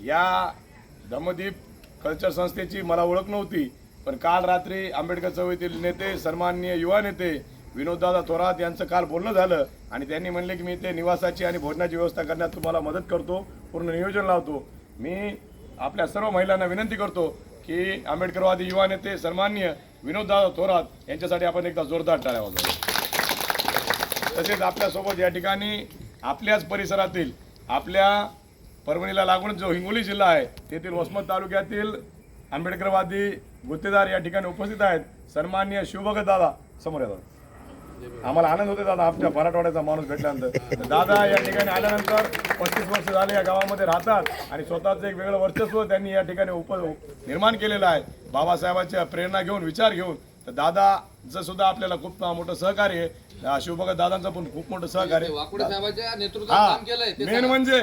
या धम्मदीप कल्चर संस्थेची मला ओळख नव्हती पण काल रात्री आंबेडकर चळवळीतील नेते सन्माननीय युवा नेते विनोददादा थोरात यांचं काल बोलणं झालं आणि त्यांनी म्हणले की मी ते निवासाची आणि भोजनाची व्यवस्था करण्यात तुम्हाला मदत करतो पूर्ण नियोजन लावतो. मी आपल्या सर्व महिलांना विनंती करतो की आंबेडकरवादी युवा नेते सन्माननीय विनोददादा थोरात यांच्यासाठी आपण एकदा जोरदार टाळ्या वाजवतो तसेच आपल्यासोबत या ठिकाणी आपल्याच परिसरातील आपल्या परभणीला लागून जो हिंगोली जिल्हा आहे तेथील वसमत तालुक्यातील आंबेडकरवादी गुत्तेदार या ठिकाणी उपस्थित आहेत. सन्माननीय शिवभगत दादा समोर येतात. आम्हाला आनंद होतो दादा आमच्या मराठवाड्याचा माणूस भेटल्यानंतर. दादा या ठिकाणी आल्यानंतर पस्तीस वर्ष झाले या गावामध्ये राहतात आणि स्वतःचं एक वेगळं वर्चस्व त्यांनी या ठिकाणी उप निर्माण केलेलं आहे. बाबासाहेबांच्या प्रेरणा घेऊन विचार घेऊन तर दादाचं सुद्धा आपल्याला खूप मोठं सहकार्य आहे शिवभगत दादांचं पण खूप मोठं सहकार्य. आहे. वाकुडे साहेबांच्या नेतृत्वात काम केलंय ते मेन म्हणजे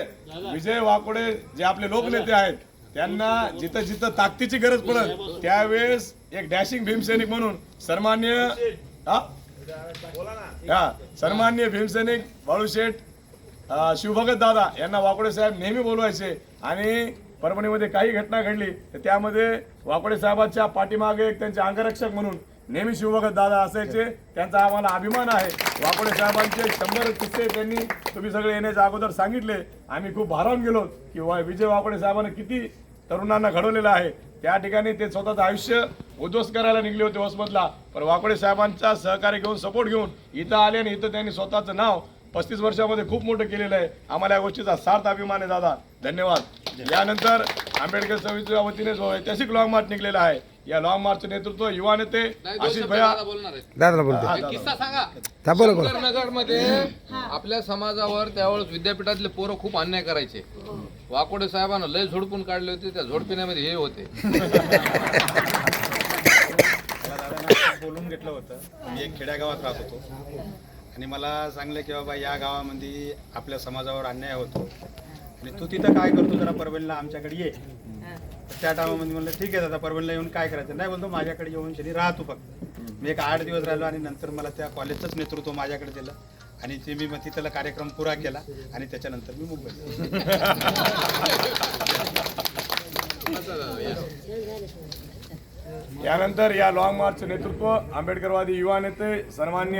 विजय वाकोडे जे आपले लोकनेते आहेत त्यांना जिथं जिथं ताकदीची गरज पडत त्यावेळेस एक डॅशिंग भीमसैनिक म्हणून सन्मान्य हा? हा सन्मान्य भीमसैनिक बाळूशेठ अं, शिवभगत दादा यांना वाकोडे साहेब नेहमी बोलवायचे आणि परभणीमध्ये काही घटना घडली तर त्यामध्ये वाकोडे साहेबांच्या पाठीमागे एक त्यांचे अंगरक्षक म्हणून नेहमी शिवभगत दादा असायचे. त्यांचा आम्हाला अभिमान आहे. वाकोडे साहेबांचे शंभर किस्से त्यांनी तुम्ही सगळे येण्याच्या अगोदर सांगितले. आम्ही खूप भारावून गेलो की वा- विजय वाकोडे साहेबांनी किती तरुणांना घडवलेलं आहे. त्या ठिकाणी ते स्वतःचं आयुष्य उद्ध्वस्त करायला निघले होते वसमतला. पण वाकोडे साहेबांचा सहकार्य घेऊन सपोर्ट घेऊन इथं आले आणि इथं त्यांनी स्वतःचं नाव पस्तीस वर्षामध्ये खूप मोठं केलेलं आहे. आम्हाला या गोष्टीचा सार्थ अभिमान आहे दादा. धन्यवाद. यानंतर आंबेडकर समितीच्या वतीने जो ऐतिहासिक लॉंग मार्च निघलेला आहे. या लॉंग मार्चचं नेतृत्व युवा नेते आशिष भैया दादा बोलणार आहेत. दादाला बोलतो. किस्सा सांगा. हा, बोला, बोला. शंकरनगरमध्ये आपल्या समाजावर त्यावेळेस विद्यापीठातले पोरं खूप अन्याय करायचे. वाकोडे साहेबांना लय झोडपून काढले होते त्या झोडपिण्यामध्ये हे होते. बोलून घेतलं होतं. मी एक खेड्यागावात राहत होतो. आणि मला सांगलं की बाबा या गावामध्ये आपल्या समाजावर अन्याय होतो. आणि तू तिथं काय करतो जरा परभणीला आमच्याकडे ये. त्या टायमामध्ये म्हणलं ठीक आहे दादा परभणीला येऊन काय करायचं? नाही बोलतो माझ्याकडे येऊन शनी राहतो फक्त. मी एक आठ दिवस राहिलो आणि नंतर मला त्या कॉलेजचंच नेतृत्व माझ्याकडे दिलं. आणि ते मी मग तिथला कार्यक्रम पुरा केला आणि त्याच्यानंतर मी मुंबईत यानंतर या लॉंग मार्चचं नेतृत्व आंबेडकरवादी युवा नेते सन्मान्य